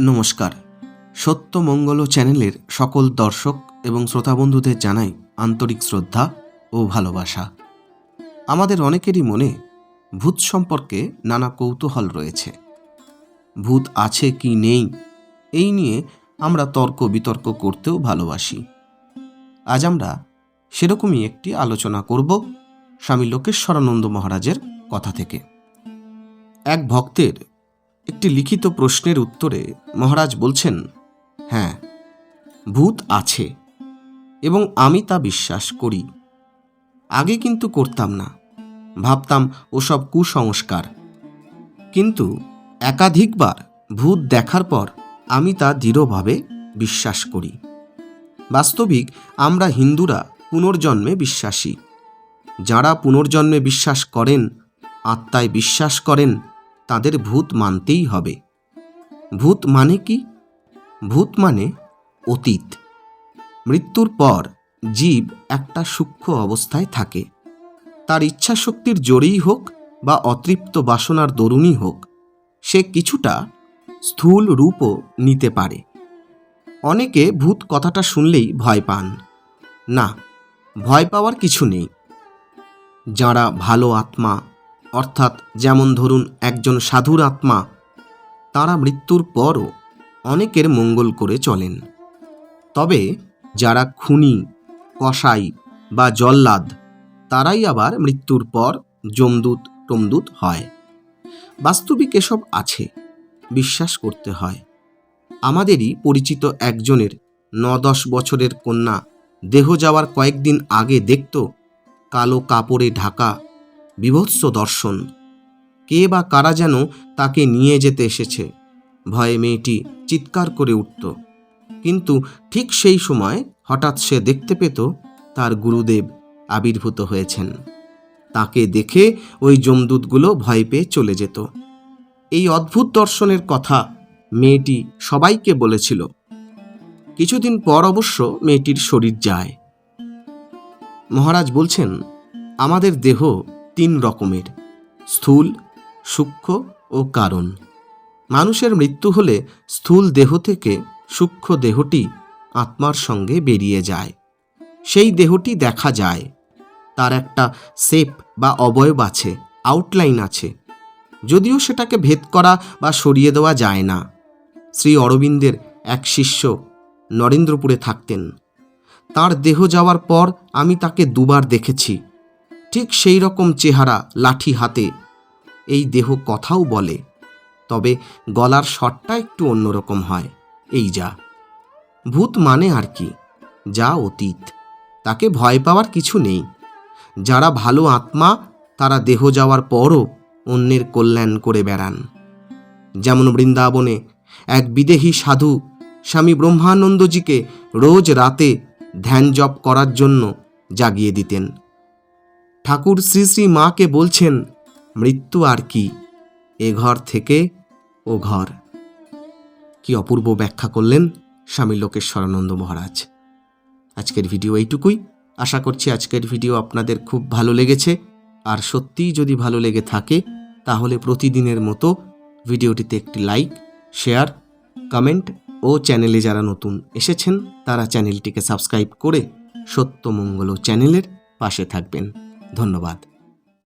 নমস্কার। সত্যমঙ্গল চ্যানেলের সকল দর্শক এবং শ্রোতা বন্ধুদের জানাই আন্তরিক শ্রদ্ধা ও ভালোবাসা। আমাদের অনেকেরই মনে ভূত সম্পর্কে নানা কৌতূহল রয়েছে। ভূত আছে কি নেই, এই নিয়ে আমরা তর্ক বিতর্ক করতেও ভালোবাসি। আজ আমরা সেরকমই একটি আলোচনা করব স্বামী লোকেশ্বরানন্দ মহারাজের কথা থেকে। এক ভক্তের একটি লিখিত প্রশ্নের উত্তরে মহারাজ বলছেন হ্যাঁ ভূত আছে এবং আমি তা বিশ্বাস করি। আগে কিন্তু করতাম না, ভাবতাম ওসব কুসংস্কার। কিন্তু একাধিকবার ভূত দেখার পর আমি তা দৃঢ়ভাবে বিশ্বাস করি। বাস্তবিক আমরা হিন্দুরা পুনর্জন্মে বিশ্বাসী। যারা পুনর্জন্মে বিশ্বাস করেন, আত্মায় বিশ্বাস করেন তাদের ভূত মানতেই হবে। ভূত মানে কি? ভূত মানে অতীত। মৃত্যুর পর জীব একটা সূক্ষ্ম অবস্থায় থাকে। তার ইচ্ছাশক্তির জোরেই হোক বা অতৃপ্ত বাসনার দরুণই হোক, সে কিছুটা স্থূল রূপও নিতে পারে। অনেকে ভূত কথাটা শুনলেই ভয় পান। না, ভয় পাওয়ার কিছু নেই। যারা ভালো আত্মা অর্থাৎ যেমন ধরুন একজন সাধুর আত্মা, তারা মৃত্যুর পরও অনেকের মঙ্গল করে চলেন। তবে যারা খুনি, কসাই বা জল্লাদ, তারাই আবার মৃত্যুর পর যমদূত টমদূত হয়। বাস্তবিক এসব আছে, বিশ্বাস করতে হয়। আমাদেরই পরিচিত একজনের ন দশ বছরের কন্যা দেহ যাওয়ার কয়েকদিন আগে দেখত কালো কাপড়ে ঢাকা বিভৎস দর্শন। কে বা কারা যেন তাকে নিয়ে যেতে এসেছে। ভয়ে মেয়েটি চিৎকার করে উঠত। কিন্তু ঠিক সেই সময় হঠাৎ সে দেখতে পেত তার গুরুদেব আবির্ভূত হয়েছেন। তাকে দেখে ওই যমদূতগুলো ভয় পেয়ে চলে যেত। এই অদ্ভুত দর্শনের কথা মেয়েটি সবাইকে বলেছিল। কিছুদিন পর অবশ্য মেয়েটির শরীর যায়। মহারাজ বলছেন, আমাদের দেহ তিন রকমের, স্থূল, সূক্ষ্ম ও কারণ। মানুষের মৃত্যু হলে স্থূল দেহ থেকে সূক্ষ্ম দেহটি আত্মার সঙ্গে বেরিয়ে যায়। সেই দেহটি দেখা যায়। তার একটা শেপ বা অবয়ব আছে আউটলাইন আছে। যদিও সেটাকে ভেদ করা বা সরিয়ে দেওয়া যায় না। শ্রী অরবিন্দের এক শিষ্য নরেন্দ্রপুরে থাকতেন। তার দেহ যাওয়ার পর আমি তাকে দুবার দেখেছি। ঠিক সেই রকম চেহারা লাঠি হাতে। এই দেহ কথাও বলে, তবে গলার স্বরটা একটু অন্যরকম হয়। এই যা, ভূত মানে আর কি? যা অতীত, তাকে ভয় পাওয়ার কিছু নেই। যারা ভালো আত্মা, তারা দেহ যাওয়ার পরও অন্যের কল্যাণ করে বেড়ান। যেমন বৃন্দাবনে এক বিদেহী সাধু স্বামী ব্রহ্মানন্দজিকে রোজ রাতে ধ্যান জপ করার জন্য জাগিয়ে দিতেন। ঠাকুর শ্রী শ্রী মাকে বলছেন, মৃত্যু আর কি? এ ঘর থেকে ও ঘর। কি অপূর্ব ব্যাখ্যা করলেন স্বামী লোকেশ্বরানন্দ মহারাজ। আজকের ভিডিও এইটুকুই। আশা করছি আজকের ভিডিও আপনাদের খুব ভালো লেগেছে। আর সত্যিই যদি ভালো লেগে থাকে, তাহলে প্রতিদিনের মতো ভিডিওটিতে একটি লাইক, শেয়ার, কমেন্ট ও চ্যানেলে যারা নতুন এসেছেন, তারা চ্যানেলটিকে সাবস্ক্রাইব করে সত্যমঙ্গল চ্যানেলের পাশে থাকবেন। ধন্যবাদ।